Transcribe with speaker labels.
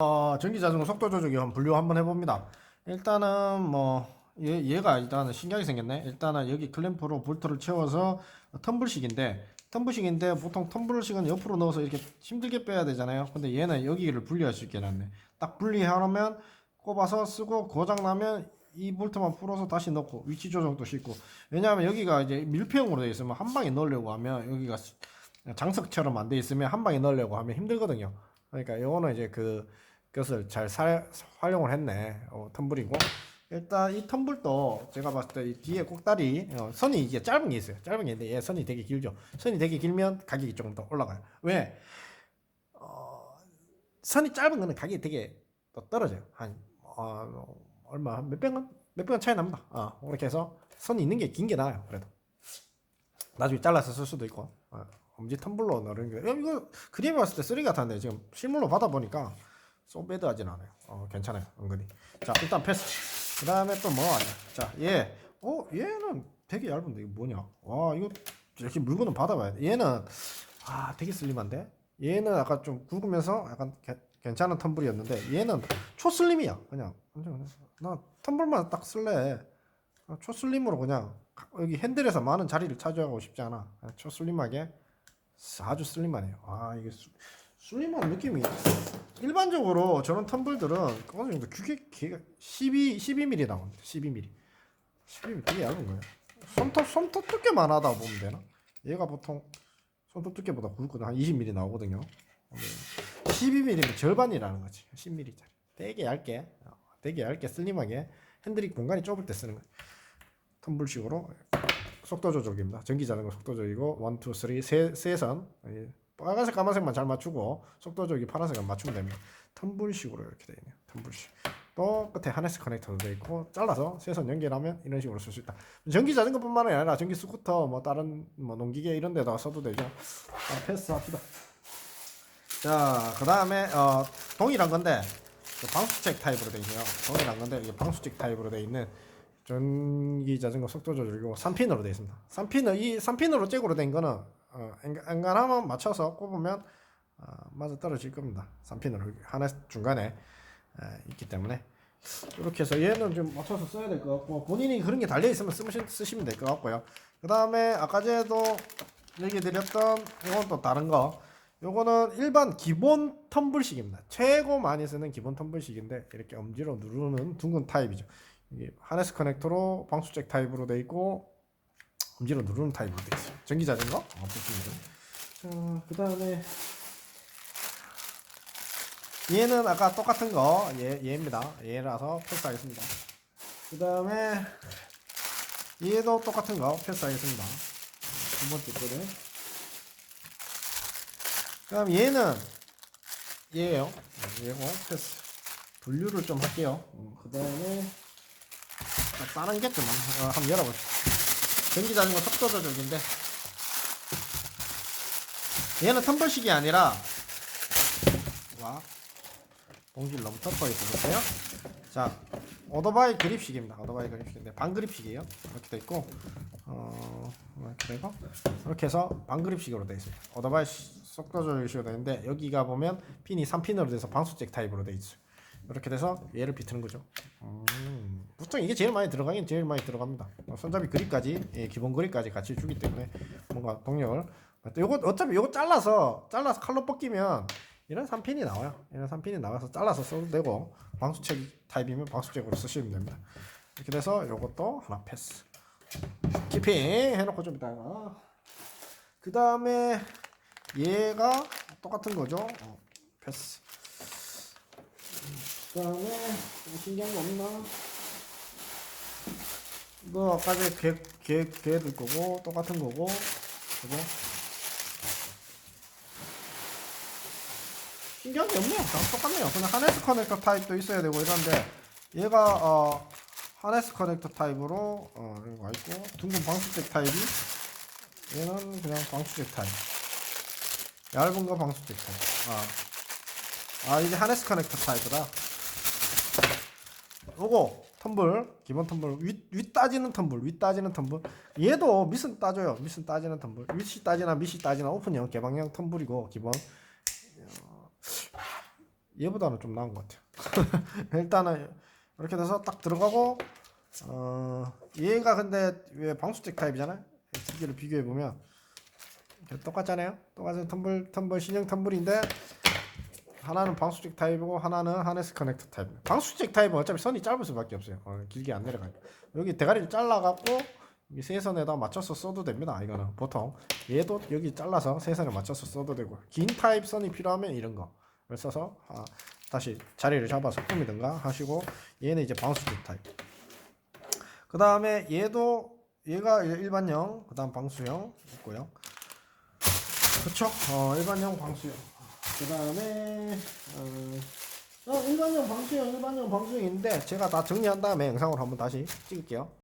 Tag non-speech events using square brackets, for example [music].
Speaker 1: 어, 전기 자전거 속도 조절 기 한번 분류 한번 해봅니다. 일단은 뭐 얘, 얘가 일단은 신기하게 생겼네. 일단은 여기 클램프로 볼트를 채워서 텀블식인데 텀블식인데 보통 텀블식은 옆으로 넣어서 이렇게 힘들게 빼야 되잖아요. 근데 얘는 여기를 분리할 수 있게 해놨네. 딱 분리하려면 꼽아서 쓰고 고장 나면 이 볼트만 풀어서 다시 넣고 위치 조정도 쉽고 왜냐하면 여기가 이제 밀폐형으로 되어 있으면 한 방에 넣으려고 하면 여기가 장석처럼 안 돼 있으면 한 방에 넣으려고 하면 힘들거든요. 그러니까 요거는 이제 그 그것을 잘 사, 활용을 했네. 어, 텀블이고 일단 이 텀블도 제가 봤을 때 이 뒤에 꼭다리 어, 선이 이게 짧은 게 있어요. 짧은 게 있는데 얘 선이 되게 길죠. 선이 되게 길면 가격이 조금 더 올라가요. 왜? 어, 선이 짧은 거는 가격이 되게 또 떨어져요. 한 어, 얼마 한 몇백 원? 몇백 원 차이 납니다. 어, 그렇게 해서 선이 있는 게 긴 게 나아요. 그래도 나중에 잘라서 쓸 수도 있고 어, 엄지 텀블러 넣는 게 야, 이거 그림에 봤을 때 쓰레기 같았는데 지금 실물로 받아보니까 소배드 하진 않아요. 어, 괜찮아요. 은근히. 자, 일단 패스. 그 다음에 또 뭐 하냐. 자, 얘. 어, 얘는 되게 얇은데, 이거 뭐냐. 와, 이거 이렇게 물건은 받아봐야 돼. 얘는, 아, 되게 슬림한데? 얘는 아까 좀 굵으면서 약간 개- 괜찮은 텀블이었는데, 얘는 초슬림이야. 그냥. 나 텀블만 딱 쓸래. 아, 초슬림으로 그냥 여기 핸들에서 많은 자리를 차지하고 싶지 않아. 초슬림하게 아주 슬림하네요. 아, 이게 수, 슬림한 느낌이 일반적으로 저런 텀블들은 어느 정도 규격 기가 12 12mm 나옵니다. 12mm. 12mm 되게 얇은 거예요. 손톱 손톱 두께만 하다 보면 되나? 얘가 보통 손톱 두께보다 굵거든 한 20mm 나오거든요. 12mm면 절반이라는 거지. 10mm짜리. 되게 얇게, 어, 되게 얇게 슬림하게 핸들이 공간이 좁을 때 쓰는 거예요. 텀블식으로 속도 조절기입니다. 전기 자전거 속도 조절이고 1, 2, 3 세, 세선 예, 빨간색 까만색만 잘 맞추고 속도 조절기 파란색만 맞추면 됩니다. 텀블식으로 이렇게 되어 있네요. 텀블식. 또 끝에 하네스 커넥터도 되어 있고 잘라서 세선 연결하면 이런 식으로 쓸 수 있다. 전기 자전거뿐만 아니라 전기 스쿠터 뭐 다른 뭐 농기계 이런 데다 써도 되죠. 자, 패스합시다. 자, 그 다음에 어, 동일한 건데 그 방수책 타입으로 되어 있네요. 동일한 건데 이게 방수책 타입으로 되어 있는 전기 자전거 속도 조절이고 3핀으로 되어 있습니다. 3핀을 이 3핀으로 잭으로 된 거는 어, 엔간- 엔간하면 맞춰서 꼽으면 어, 맞아 떨어질 겁니다. 3핀으로 하나 중간에 에, 있기 때문에 이렇게 해서 얘는 좀 맞춰서 써야 될 것 같고 본인이 그런 게 달려 있으면 쓰시, 쓰시면 될 것 같고요. 그 다음에 아까 전에도 얘기 드렸던 이건 또 다른 거. 요거는 일반 기본 텀블식입니다. 최고 많이 쓰는 기본 텀블식인데 이렇게 엄지로 누르는 둥근 타입이죠. 이게 하네스 커넥터로 방수잭 타입으로 돼 있고 엄지로 누르는 타입으로 돼 있어요. 전기 자전거 어, 좋습니다. 자, 그 다음에 얘는 아까 똑같은 거 얘, 얘입니다. 얘라서 패스하겠습니다. 그 다음에 얘도 똑같은 거 패스하겠습니다. 두 번째 거는 그럼 얘는 얘예요. 얘고 패스. 분류를 좀 할게요. 그 다음에 다른 게 좀 한번 열어봅시다. 전기 자전거 속도 조절기인데 얘는 텀블식이 아니라 와 봉지를 너무 덮어 있어보세요. 자 오토바이 그립식입니다. 오토바이 그립식인데 반그립식이에요. 이렇게 돼 있고 어 이렇게 되고 이렇게 해서 반그립식으로 돼 있어요. 오토바이 시- 속도 조절식으로 되는데 여기가 보면 핀이 3핀으로 돼서 방수잭 타입으로 돼 있어요. 이렇게 돼서 얘를 비트는 거죠. 음, 보통 이게 제일 많이 들어가긴 제일 많이 들어갑니다. 어, 손잡이 그립까지 예, 기본 그립까지 같이 주기 때문에 뭔가 동력을 또 요거 어차피 요거 잘라서 잘라서 칼로 벗기면 이런 3핀이 나와요. 이런 3핀이 나와서 잘라서 써도 되고 방수책 타입이면 방수책으로 쓰시면 됩니다. 이렇게 돼서 요것도 하나 패스. 키핑 해놓고 좀 이따가 그 다음에 얘가 똑같은 거죠. 어, 패스. 그 다음에 뭐 신기한 거 없나? 이거 아까 전에 개, 개, 개들 거고 똑같은 거고 그거 신기한 게 없네요. 다 똑같네요. 그냥 하네스 커넥터 타입도 있어야 되고 이런데 얘가 어 하네스 커넥터 타입으로 어 이거 와 있고 둥근 방수잭 타입이 얘는 그냥 방수잭 타입 얇은 거 방수잭 타입 아, 아 이게 하네스 커넥터 타입이다 요거 텀블 기본 텀블 윗, 윗 따지는 텀블 윗 따지는 텀블 얘도 밑은 따져요 밑은 따지는 텀블 윗이 따지나 밑이 따지나 오픈형 개방형 텀블이고 기본 얘보다는 좀 나은 것 같아요. [laughs] 일단은 이렇게 돼서 딱 들어가고 어 얘가 근데 왜 방수직 타입이잖아요. 두 개를 비교해 보면 똑같잖아요. 똑같은 텀블 텀블 신형 텀블인데 하나는 방수직 타입이고 하나는 하네스 커넥터 타입. 방수직 타입은 어차피 선이 짧을 수밖에 없어요. 어, 길게 안 내려가요. 여기 대가리를 잘라갖고 이 세선에다 맞춰서 써도 됩니다. 이거는 보통 얘도 여기 잘라서 세선에 맞춰서 써도 되고 긴 타입 선이 필요하면 이런 거를 써서 아, 다시 자리를 잡아서 꾸미든가 하시고 얘는 이제 방수직 타입. 그 다음에 얘도 얘가 일- 일반형, 그 다음 방수형 있고요. 그쵸? 어, 일반형 방수형. 그 다음에 어, 어, 일반형 방수형, 일반형 방수형인데 제가 다 정리한 다음에 영상으로 한번 다시 찍을게요.